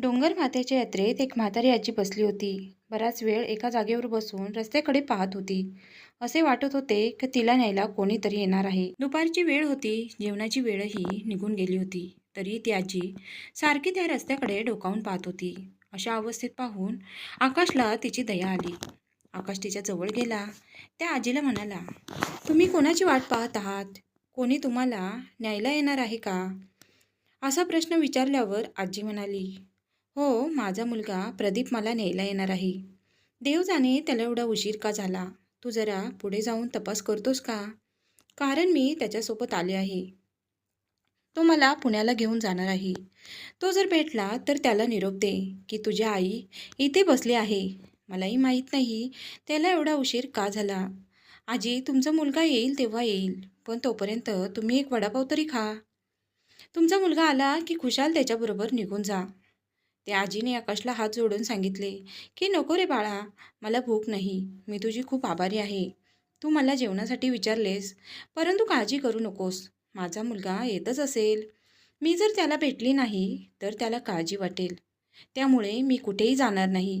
डोंगर मातेच्या यात्रेत एक म्हातारी आजी बसली होती. बराच वेळ एका जागेवर बसून रस्त्याकडे पाहत होती. असे वाटत होते की तिला न्यायला कोणीतरी येणार आहे. दुपारची वेळ होती. जेवणाची वेळही निघून गेली होती. तरी ती आजी सारखी त्या रस्त्याकडे डोकावून पाहत होती. अशा अवस्थेत पाहून आकाशला तिची दया आली. आकाश तिच्या जवळ गेला. त्या आजीला म्हणाला तुम्ही कोणाची वाट पाहत आहात? कोणी तुम्हाला न्यायला येणार आहे का? असा प्रश्न विचारल्यावर आजी म्हणाली हो माझा मुलगा प्रदीप मला न्यायला येणार आहे. देव जाणे त्याला एवढा उशीर का झाला? तू जरा पुढे जाऊन तपास करतोस का? कारण मी त्याच्यासोबत आले आहे. तो मला पुण्याला घेऊन जाणार आहे. तो जर भेटला तर त्याला निरोप दे की तुझी आई इथे बसली आहे. मलाही माहीत नाही त्याला एवढा उशीर का झाला? आजी तुमचा मुलगा येईल तेव्हा येईल पण तोपर्यंत तुम्ही एक वडापाव तरी खा. तुमचा मुलगा आला की खुशाल त्याच्याबरोबर निघून जा. त्या आजीने आकाशला हात जोडून सांगितले की नको रे बाळा मला भूक नाही मी तुझी खूप आभारी आहे. तू मला जेवणासाठी विचारलेस परंतु काळजी करू नकोस माझा मुलगा येतच असेल. मी जर त्याला भेटली नाही तर त्याला काळजी वाटेल. त्यामुळे मी कुठेही जाणार नाही.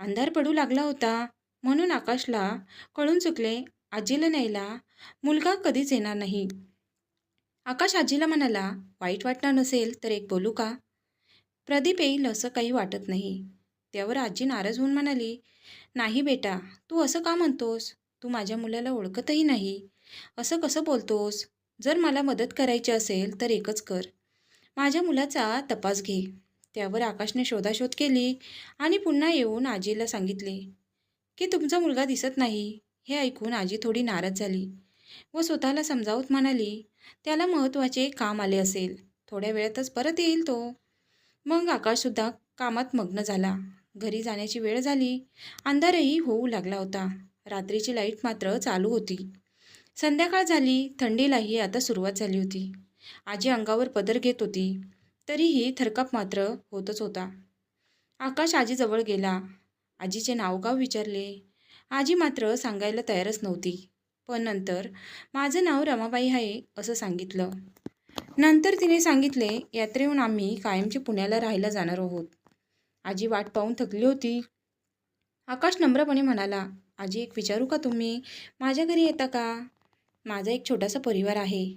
अंधार पडू लागला होता म्हणून आकाशला कळून चुकले आजीला न्यायला मुलगा कधीच येणार नाही. आकाश आजीला म्हणाला वाईट वाटणार नसेल तर एक बोलू का? प्रदीप येईल असं काही वाटत नाही. त्यावर आजी नाराज होऊन म्हणाली नाही बेटा तू असं का म्हणतोस? तू माझ्या मुलाला ओळखतही नाही. असं कसं बोलतोस? जर मला मदत करायची असेल तर एकच कर. माझ्या मुलाचा तपास घे. त्यावर आकाशने शोधाशोध केली आणि पुन्हा येऊन आजीला सांगितले की तुमचा मुलगा दिसत नाही. हे ऐकून आजी थोडी नाराज झाली व स्वतःला समजावत म्हणाली त्याला महत्त्वाचे काम आले असेल. थोड्या वेळातच परत येईल तो. मग आकाशसुद्धा कामात मग्न झाला. घरी जाण्याची वेळ झाली. अंधारही होऊ लागला होता. रात्रीची लाइट मात्र चालू होती. संध्याकाळ झाली. थंडीलाही आता सुरुवात झाली होती. आजी अंगावर पदर घेत होती. तरीही थरकाप मात्र होतच होता. आकाश आजीजवळ गेला. आजीचे नावगाव विचारले. आजी मात्र सांगायला तयारच नव्हती. पण नंतर माझं नाव रमाबाई आहे असं सांगितलं. नंतर तिने सांगितले यात्रेहून आम्ही कायमचे पुण्याला राहायला जाणार आहोत. आजी वाट पाहून थकली होती. आकाश नम्रपणे म्हणाला आजी एक विचारू का तुम्ही? माझ्या घरी येता का? माझा एक छोटासा परिवार आहे.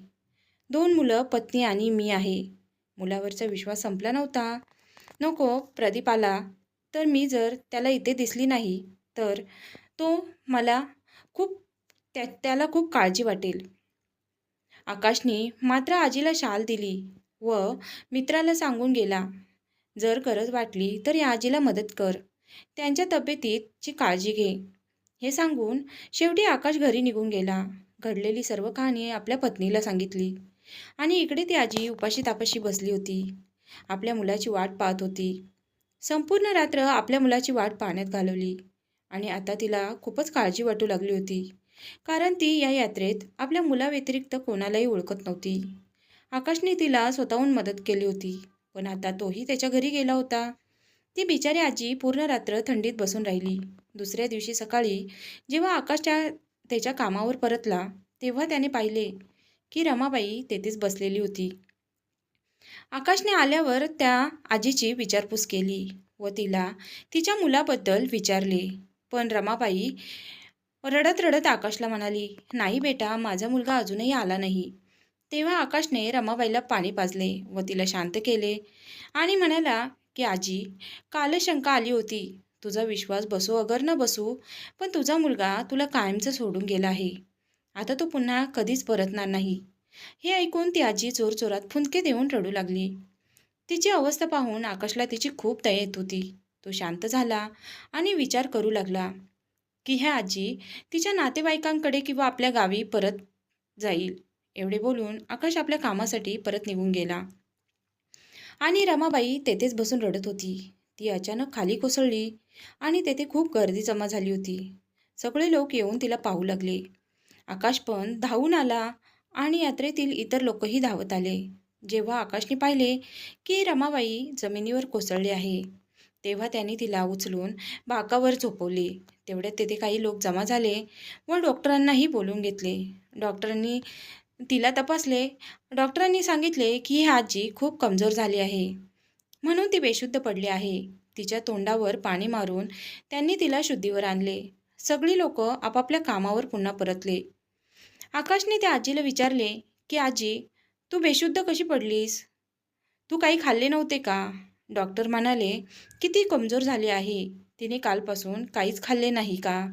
दोन मुलं पत्नी आणि मी आहे. मुलावरचा विश्वास संपला नव्हता. नको प्रदीप आला. तर मी जर त्याला इथे दिसली नाही तर तो मला खूप त्या त्याला खूप काळजी वाटेल. आकाशने मात्र आजीला शाल दिली व मित्राला सांगून गेला जर गरज वाटली तर या आजीला मदत कर. त्यांच्या तब्येतीची काळजी घे. हे सांगून शेवटी आकाश घरी निघून गेला. घडलेली सर्व कहाणी आपल्या पत्नीला सांगितली आणि इकडे ती आजी उपाशी तापाशी बसली होती. आपल्या मुलाची वाट पाहत होती. संपूर्ण रात्र आपल्या मुलाची वाट पाहण्यात घालवली आणि आता तिला खूपच काळजी वाटू लागली होती. कारण ती या यात्रेत आपल्या मुलाव्यतिरिक्त कोणालाही ओळखत नव्हती. आकाशने तिला स्वतःहून मदत केली होती पण आता तोही त्याच्या घरी गेला होता. ती बिचारी आजी पूर्ण रात्र थंडीत बसून राहिली. दुसऱ्या दिवशी सकाळी जेव्हा आकाश त्या त्याच्या कामावर परतला तेव्हा त्याने पाहिले की रमाबाई तेथेच बसलेली होती. आकाशने आल्यावर त्या आजीची विचारपूस केली व तिला तिच्या मुलाबद्दल विचारले. पण रमाबाई रडत रडत आकाशला म्हणाली नाही बेटा माझा मुलगा अजूनही आला नाही. तेव्हा आकाशने रमाबाईला पाणी पाजले व तिला शांत केले आणि म्हणाला की आजी कालच शंका आली होती. तुझा विश्वास बसू अगर न बसू पण तुझा मुलगा तुला कायमचं सोडून गेला आहे. आता तो पुन्हा कधीच परतणार नाही. हे ऐकून ती आजी जोरजोरात फुंदके देऊन रडू लागली. तिची अवस्था पाहून आकाशला तिची खूप दया येत होती. तो शांत झाला आणि विचार करू लागला. की ह्या आजी तिच्या नातेवाईकांकडे किंवा आपल्या गावी परत जाईल. एवढे बोलून आकाश आपल्या कामासाठी परत निघून गेला. आणि रमाबाई तेथेच बसून रडत होती. ती अचानक खाली कोसळली आणि तेथे खूप गर्दी जमा झाली होती. सगळे लोक येऊन तिला पाहू लागले. आकाश पण धावून आला आणि यात्रेतील इतर लोकही धावत आले. जेव्हा आकाशने पाहिले की रमाबाई जमिनीवर कोसळली आहे तेव्हा त्यांनी तिला उचलून बाकावर झोपवली. तेवढ्यात तेथे काही लोक जमा झाले व डॉक्टरांनाही बोलून घेतले. डॉक्टरांनी तिला तपासले. डॉक्टरांनी सांगितले की ही आजी खूप कमजोर झाली आहे. म्हणून ती बेशुद्ध पडली आहे. तिच्या तोंडावर पाणी मारून त्यांनी तिला शुद्धीवर आणले. सगळी लोक आपापल्या कामावर पुन्हा परतले. आकाशने त्या आजीला विचारले की आजी तू बेशुद्ध कशी पडलीस? तू काही खाल्ले नव्हते का? डॉक्टर म्हणाले किती कमजोर झाली आहे. तिने कालपासून काहीच खाल्ले नाही का?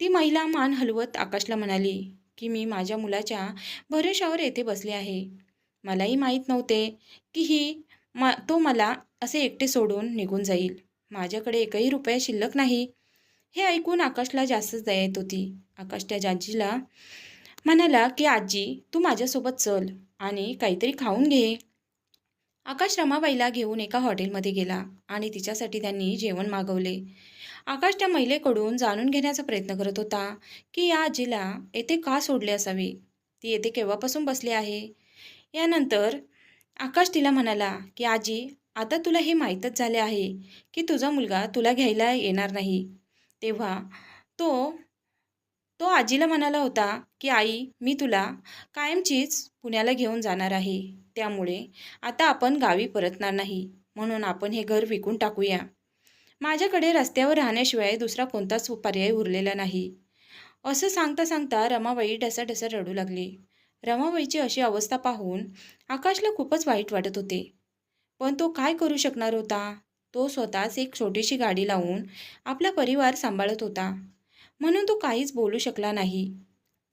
ती महिला मान हलवत आकाशला म्हणाली की मी माझ्या मुलाच्या भरोशावर येथे बसले आहे. मलाही माहीत नव्हते की ही मा तो मला असे एकटे सोडून निघून जाईल. माझ्याकडे एकही रुपया शिल्लक नाही. हे ऐकून आकाशला जास्तच दया येत होती. आकाश त्या आजीला म्हणाला की आजी तू माझ्यासोबत चल आणि काहीतरी खाऊन घे. आकाश रमाबाईला घेऊन एका हॉटेलमध्ये गेला आणि तिच्यासाठी त्यांनी जेवण मागवले. आकाश त्या महिलेकडून जाणून घेण्याचा प्रयत्न करत होता की या आजीला येथे का सोडले असावे? ती येथे केव्हापासून बसली आहे? यानंतर आकाश तिला म्हणाला की आजी आता तुला हे माहीतच झाले आहे की तुझा मुलगा तुला घ्यायला येणार नाही. तेव्हा तो तो आजीला म्हणाला होता की आई मी तुला कायमचीच पुण्याला घेऊन जाणार आहे. त्यामुळे आता आपण गावी परतणार नाही. म्हणून आपण हे घर विकून टाकूया. माझ्याकडे रस्त्यावर राहण्याशिवाय दुसरा कोणताच पर्याय उरलेला नाही. असं सांगता सांगता रमाबाई ढसाढसा रडू लागली. रमाबाईची अशी अवस्था पाहून आकाशला खूपच वाईट वाटत होते. पण तो काय करू शकणार होता? तो स्वतःच एक छोटीशी गाडी लावून आपला परिवार सांभाळत होता. म्हणून तो काहीच बोलू शकला नाही.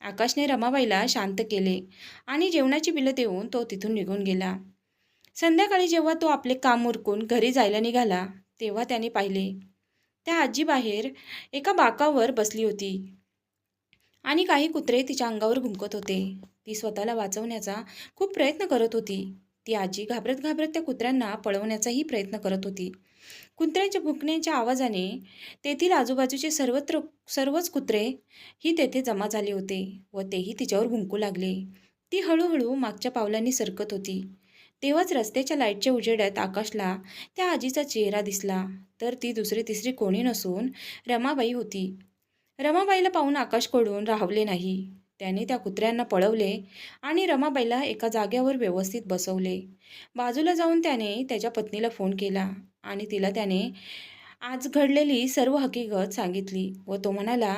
आकाशने रमाबाईला शांत केले आणि जेवणाची बिलं देऊन तो तिथून निघून गेला. संध्याकाळी जेव्हा तो आपले काम उरकून घरी जायला निघाला तेव्हा त्याने पाहिले. त्या आजी बाहेर एका बाकावर बसली होती आणि काही कुत्रे तिच्या अंगावर भुंकत होते. ती स्वतःला वाचवण्याचा खूप प्रयत्न करत होती. ती आजी घाबरत घाबरत त्या कुत्र्यांना पळवण्याचाही प्रयत्न करत होती. कुत्र्यांच्या भुंकण्याच्या आवाजाने तेथील आजूबाजूचे सर्वत्र सर्वच कुत्रे ही तेथे जमा झाले होते व तेही तिच्यावर भुंकू लागले. ती हळूहळू मागच्या पावलांनी सरकत होती. तेव्हाच रस्त्याच्या लाईटच्या उजेड्यात आकाशला त्या आजीचा चेहरा दिसला. तर ती दुसरी तिसरी कोणी नसून रमाबाई होती. रमाबाईला पाहून आकाशकडून राहवले नाही. त्याने त्या कुत्र्यांना पळवले आणि रमाबाईला एका जाग्यावर व्यवस्थित बसवले. बाजूला जाऊन त्याने त्याच्या पत्नीला फोन केला आणि तिला त्याने आज घडलेली सर्व हकीकत सांगितली व तो म्हणाला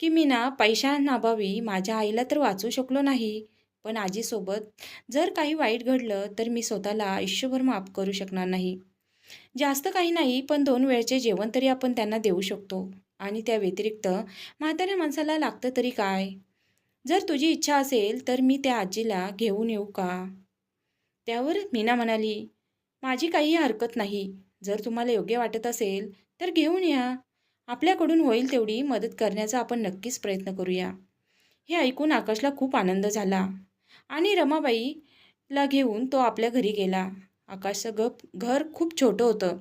की मी ना पैशांअभावी माझ्या आईला तर वाचू शकलो नाही पण आजीसोबत जर काही वाईट घडलं तर मी स्वतःला आयुष्यभर माफ करू शकणार नाही. जास्त काही नाही पण दोन वेळचे जेवण तरी आपण त्यांना देऊ शकतो. आणि त्या व्यतिरिक्त म्हाताऱ्या माणसाला लागतं तरी काय? जर तुझी इच्छा असेल तर मी त्या आजीला घेऊन येऊ का? त्यावर मीना म्हणाली माझी काही हरकत नाही. जर तुम्हाला योग्य वाटत असेल तर घेऊन या. आपल्याकडून होईल तेवढी मदत करण्याचा आपण नक्कीच प्रयत्न करूया. हे ऐकून आकाशला खूप आनंद झाला आणि रमाबाईला घेऊन तो आपल्या घरी गेला. आकाशचं गप घर खूप छोटं होतं.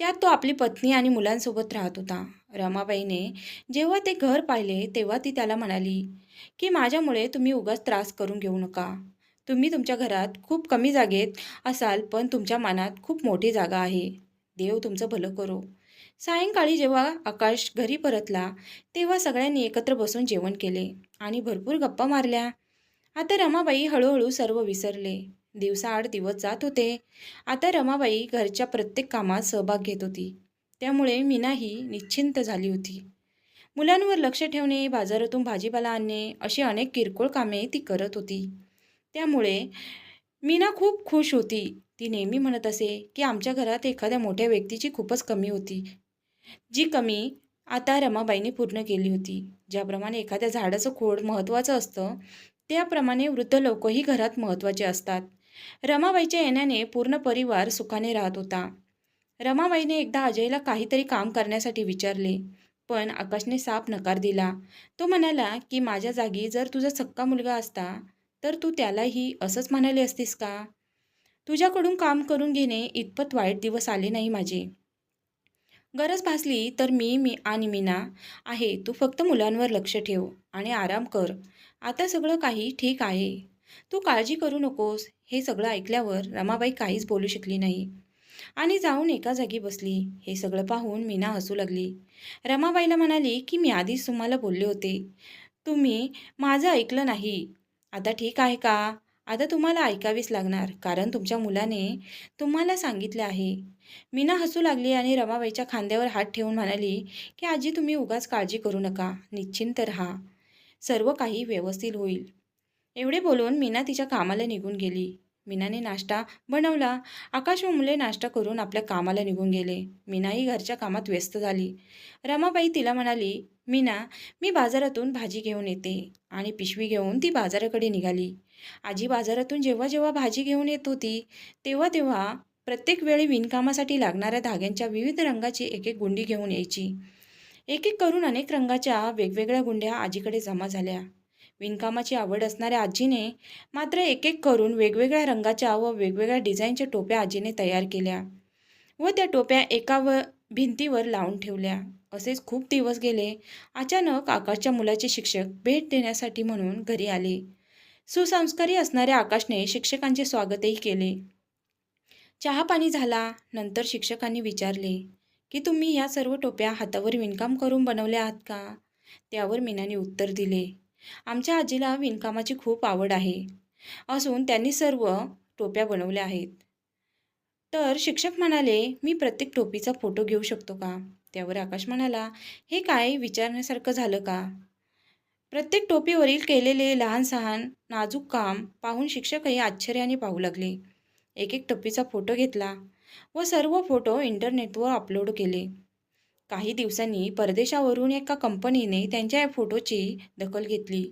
त्यात तो आपली पत्नी आणि मुलांसोबत राहत होता. रमाबाईने जेव्हा ते घर पाहिले तेव्हा ती त्याला म्हणाली की माझ्यामुळे तुम्ही उगाच त्रास करून घेऊ नका. तुम्ही तुमच्या घरात खूप कमी जागेत असाल पण तुमच्या मनात खूप मोठी जागा आहे. देव तुमचं भलं करो. सायंकाळी जेव्हा आकाश घरी परतला तेव्हा सगळ्यांनी एकत्र बसून जेवण केले आणि भरपूर गप्पा मारल्या. आता रमाबाई हळूहळू सर्व विसरले. दिवसाआड दिवस जात होते. आता रमाबाई घरच्या प्रत्येक कामात सहभाग घेत होती. त्यामुळे मीनाही निश्चिंत झाली होती. मुलांवर लक्ष ठेवणे बाजारातून भाजीपाला आणणे अशी अनेक किरकोळ कामे ती करत होती. त्यामुळे मीना खूप खुश होती. ती नेहमी म्हणत असे की आमच्या घरात एखाद्या मोठ्या व्यक्तीची खूपच कमी होती. जी कमी आता रमाबाईने पूर्ण केली होती. ज्याप्रमाणे एखाद्या झाडाचं खोड महत्त्वाचं असतं त्याप्रमाणे वृद्ध लोकही घरात महत्त्वाचे असतात. रमाबाईच्या येण्याने पूर्ण परिवार सुखाने राहत होता. रमाबाईने एकदा अजयला काहीतरी काम करण्यासाठी विचारले पण आकाशने साफ नकार दिला. तो म्हणाला की माझ्या जागी जर तुझा सक्का मुलगा असता तर तू त्यालाही असंच म्हणाले असतीस का? तुझ्याकडून काम करून घेणे इतपत वाईट दिवस आले नाही माझे. गरज भासली तर मी मी आणि मीना आहे. तू फक्त मुलांवर लक्ष ठेव आणि आराम कर. आता सगळं काही ठीक आहे. तू काळजी करू नकोस. हे सगळं ऐकल्यावर रमाबाई काहीच बोलू शकली नाही. आणि जाऊन एका जागी बसली. हे सगळं पाहून मीना हसू लागली. रमाबाईला म्हणाली की मी आधीच तुम्हाला बोलले होते. तुम्ही माझं ऐकलं नाही. आता ठीक आहे का? आता तुम्हाला ऐकावीच लागणार. कारण तुमच्या मुलाने तुम्हाला सांगितले आहे. मीना हसू लागली आणि रमाबाईच्या खांद्यावर हात ठेवून म्हणाली की आजी तुम्ही उगाच काळजी करू नका. निश्चिंत राहा. सर्व काही व्यवस्थित होईल. एवढे बोलून मीना तिच्या कामाला निघून गेली. मीनाने नाश्ता बनवला. आकाश व मुले नाश्ता करून आपल्या कामाला निघून गेले. मीनाही घरच्या कामात व्यस्त झाली. रमाबाई तिला म्हणाली मीना मी बाजारातून भाजी घेऊन येते आणि पिशवी घेऊन ती बाजाराकडे निघाली. आजी बाजारातून जेव्हा जेव्हा भाजी घेऊन येत होती तेव्हा तेव्हा प्रत्येक वेळी विणकामासाठी लागणाऱ्या धाग्यांच्या विविध रंगाची एक एक गुंडी घेऊन यायची. एक एक करून अनेक रंगाच्या वेगवेगळ्या गुंड्या आजीकडे जमा झाल्या. विणकामाची आवड असणाऱ्या आजीने मात्र एक एक करून वेगवेगळ्या रंगाच्या व वेगवेगळ्या डिझाईनच्या टोप्या आजीने तयार केल्या व त्या टोप्या एका व भिंतीवर लावून ठेवल्या. असेच खूप दिवस गेले. अचानक आकाशच्या मुलाचे शिक्षक भेट देण्यासाठी म्हणून घरी आले. सुसंस्कारी असणाऱ्या आकाशने शिक्षकांचे स्वागतही केले. चहा पाणी झाला. नंतर शिक्षकांनी विचारले की तुम्ही ह्या सर्व टोप्या हातावर विणकाम करून बनवल्या आहात का? त्यावर मीनाने उत्तर दिले आमच्या आजीला विणकामाची खूप आवड आहे. असून त्यांनी सर्व टोप्या बनवल्या आहेत. तर शिक्षक म्हणाले मी प्रत्येक टोपीचा फोटो घेऊ शकतो का? त्यावर आकाश म्हणाला हे काय विचारण्यासारखं झालं का? प्रत्येक टोपीवरील केलेले लहान सहान नाजूक काम पाहून शिक्षकही आश्चर्याने पाहू लागले. एक एक टोपीचा फोटो घेतला व सर्व फोटो इंटरनेटवर अपलोड केले. काही दिवसांनी परदेशावरून एका कंपनीने त्यांच्या या फोटोची दखल घेतली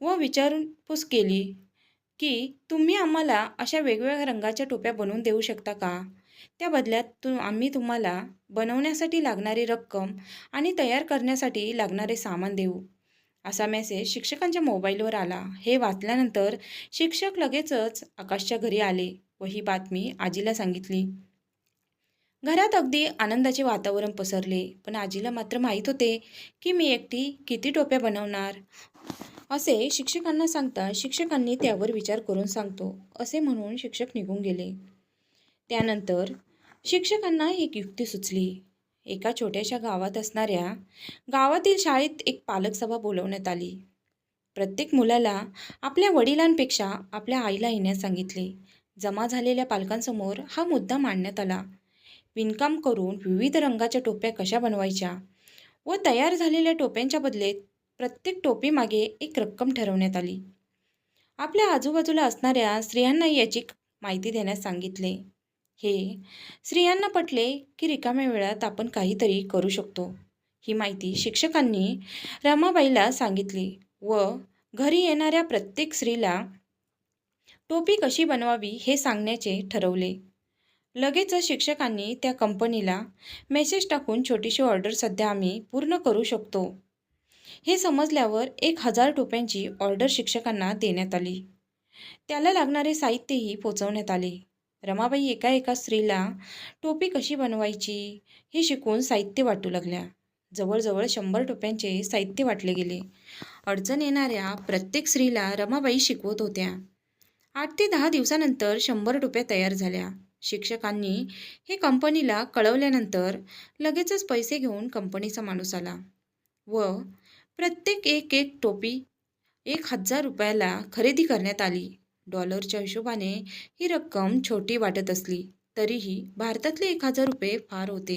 व विचारपूस केली की तुम्ही आम्हाला अशा वेगवेगळ्या रंगाच्या टोप्या बनवून देऊ शकता का? त्या बदल्यात तु आम्ही तुम्हाला बनवण्यासाठी लागणारी रक्कम आणि तयार करण्यासाठी लागणारे सामान देऊ. असा मेसेज शिक्षकांच्या मोबाईलवर आला. हे वाचल्यानंतर शिक्षक लगेचच आकाशच्या घरी आले व ही बातमी आजीला सांगितली. घरात अगदी आनंदाचे वातावरण पसरले पण आजीला मात्र माहीत होते की मी एकटी किती टोप्या बनवणार? असे शिक्षकांना सांगता शिक्षकांनी त्यावर विचार करून सांगतो असे म्हणून शिक्षक निघून गेले. त्यानंतर शिक्षकांना एक युक्ती सुचली. एका छोट्याशा गावात असणाऱ्या गावातील शाळेत एक पालक सभा बोलवण्यात आली. प्रत्येक मुलाला आपल्या वडिलांपेक्षा आपल्या आईला येण्यास सांगितले. जमा झालेल्या पालकांसमोर हा मुद्दा मांडण्यात आला. विणकाम करून विविध रंगाच्या टोप्या कशा बनवायच्या व तयार झालेल्या टोप्यांच्या बदलेत प्रत्येक टोपीमागे एक रक्कम ठरवण्यात आली. आपल्या आजूबाजूला असणाऱ्या स्त्रियांना याची माहिती देण्यास सांगितले. हे स्त्रियांना पटले की रिकाम्या वेळात आपण काहीतरी करू शकतो. ही माहिती शिक्षकांनी रमाबाईला सांगितली व घरी येणाऱ्या प्रत्येक स्त्रीला टोपी कशी बनवावी हे सांगण्याचे ठरवले. लगेचच शिक्षकांनी त्या कंपनीला मेसेज टाकून छोटीशी ऑर्डर सध्या आम्ही पूर्ण करू शकतो. हे समजल्यावर एक हजार टोप्यांची ऑर्डर शिक्षकांना देण्यात आली. त्याला लागणारे साहित्यही पोचवण्यात आले. रमाबाई एका एका स्त्रीला टोपी कशी बनवायची हे शिकून साहित्य वाटू लागल्या. जवळजवळ शंभर टोप्यांचे साहित्य वाटले गेले. अडचण येणाऱ्या प्रत्येक स्त्रीला रमाबाई शिकवत होत्या. आठ ते दहा दिवसानंतर शंभर टोप्या तयार झाल्या. शिक्षकांनी हे कंपनीला कळवल्यानंतर लगेचच पैसे घेऊन कंपनीचा माणूस आला व प्रत्येक एक एक टोपी एक हजार रुपयाला खरेदी करण्यात आली. डॉलरच्या हिशोबाने ही रक्कम छोटी वाटत असली तरीही भारतातले एक हजार रुपये फार होते.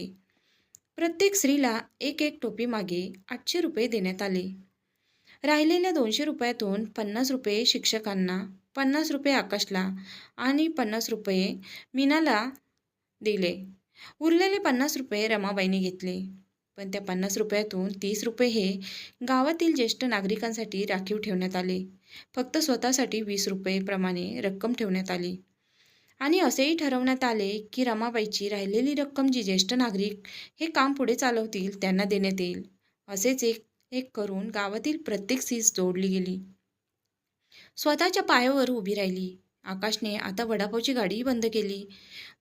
प्रत्येक स्त्रीला एक एक टोपी मागे आठशे रुपये देण्यात आले. राहिलेल्या दोनशे रुपयातून पन्नास रुपये शिक्षकांना पन्नास रुपये आकाशला आणि पन्नास रुपये मीनाला दिले. उरलेले पन्नास रुपये रमाबाईने घेतले. पण त्या पन्नास रुपयातून तीस रुपये हे गावातील ज्येष्ठ नागरिकांसाठी राखीव ठेवण्यात आले. फक्त स्वतःसाठी वीस रुपयेप्रमाणे रक्कम ठेवण्यात आली. आणि असेही ठरवण्यात आले की रमाबाईची राहिलेली रक्कम जी ज्येष्ठ नागरिक हे काम पुढे चालवतील त्यांना देण्यात येईल. असेच एक एक करून गावातील प्रत्येक सीस जोडली गेली. स्वतःच्या पायावर उभी राहिली. आकाशने आता वडापावची गाडीही बंद केली.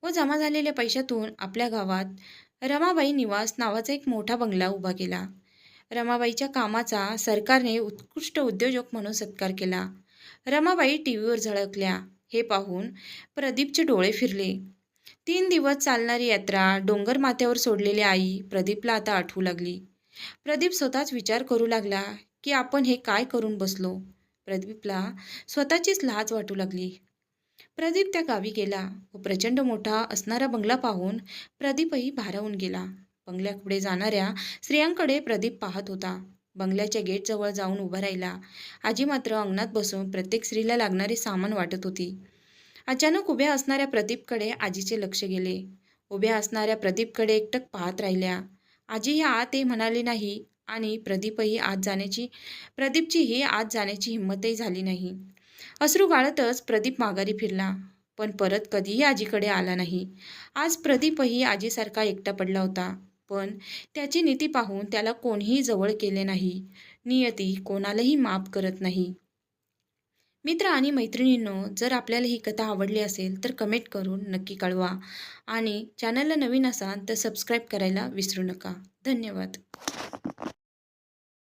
व जमा झालेल्या पैशातून आपल्या गावात रमाबाई निवास नावाचा एक मोठा बंगला उभा केला. रमाबाईच्या कामाचा सरकारने उत्कृष्ट उद्योजक म्हणून सत्कार केला. रमाबाई टी व्हीवर झळकल्या. हे पाहून प्रदीपचे डोळे फिरले. तीन दिवस चालणारी यात्रा डोंगर माथ्यावर सोडलेली आई प्रदीपला आता आठवू लागली. प्रदीप स्वतःच विचार करू लागला की आपण हे काय करून बसलो? प्रदीपला स्वतःचीच लाज वाटू लागली. प्रदीप त्या गावी गेला व प्रचंड मोठा असणारा बंगला पाहून प्रदीपही भारावून गेला. बंगल्याकडे जाणाऱ्या स्त्रियांकडे प्रदीप पाहत होता. बंगल्याच्या गेटजवळ जाऊन उभा राहिला. आजी मात्र अंगणात बसून प्रत्येक स्त्रीला लागणारे सामान वाटत होती. अचानक उभ्या असणाऱ्या प्रदीपकडे आजीचे लक्ष गेले. उभ्या असणाऱ्या प्रदीपकडे एकटक पाहत राहिल्या. आजी या आत ये म्हणाली नाही. आणि प्रदीपही आत जाण्याची प्रदीपचीही आत जाण्याची हिंमतही झाली नाही. अश्रू गाळतच प्रदीप माघारी फिरला पण परत कधीही आजीकडे आला नाही. आज प्रदीपही आजीसारखा एकटा पडला होता पण त्याची नीती पाहून त्याला कोणीही जवळ केले नाही. नियती कोणालाही माफ करत नाही. मित्र आणि मैत्रिणींनो जर आपल्याला ही कथा आवडली असेल तर कमेंट करून नक्की कळवा. आणि चॅनलला नवीन असाल तर सबस्क्राईब करायला विसरू नका. धन्यवाद.